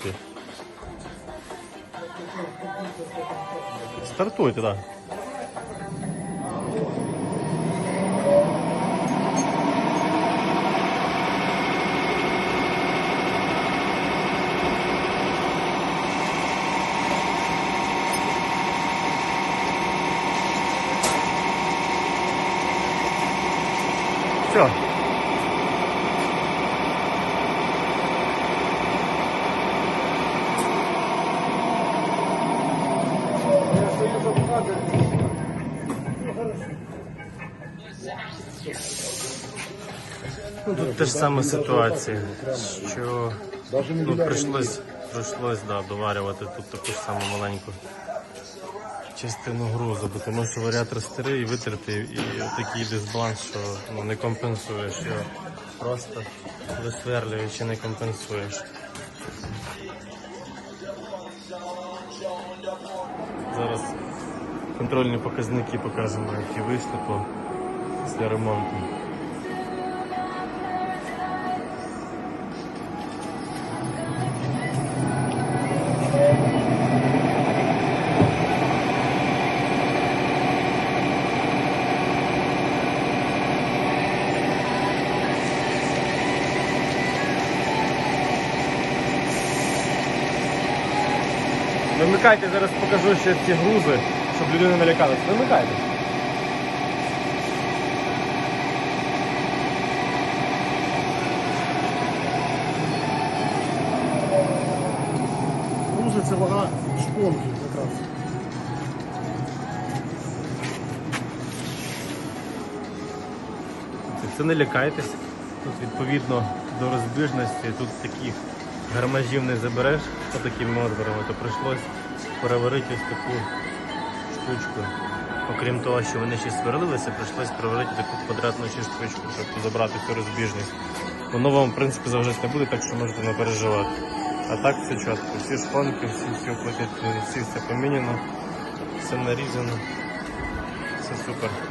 Стартуйте. Стартуйте. Да. Все. Ну, тут та ж сама ситуація, що ну, прийшлось, прийшлось да, доварювати тут таку ж саму маленьку частину грузу, бо тому що варіатор старий, витерти, і такий дисбаланс, що ну, не компенсуєш його. Просто висверлюючи не компенсуєш. Зараз контрольні показники показуємо, які виступу після ремонту. Вимикайте, зараз покажу ще ці грузи, щоб люди не налякалися. Вимикайте. Грузи це вага шпонки якраз. Це не лякайтесь. Тут відповідно до розбіжності, тут таких гармажів не забереш по таким отворами, то прийшлось переварити ось таку штучку. Окрім того, що вони ще сверлилися, прийшлось переварити таку квадратну ще штучку, щоб забрати цю розбіжність. Воно вам, в принципі, завжди не буде, так що можете не переживати. А так все чітко. Всі шпонки, всі, всі уплотнітельні, всі все поміняно, все нарізано. Все супер.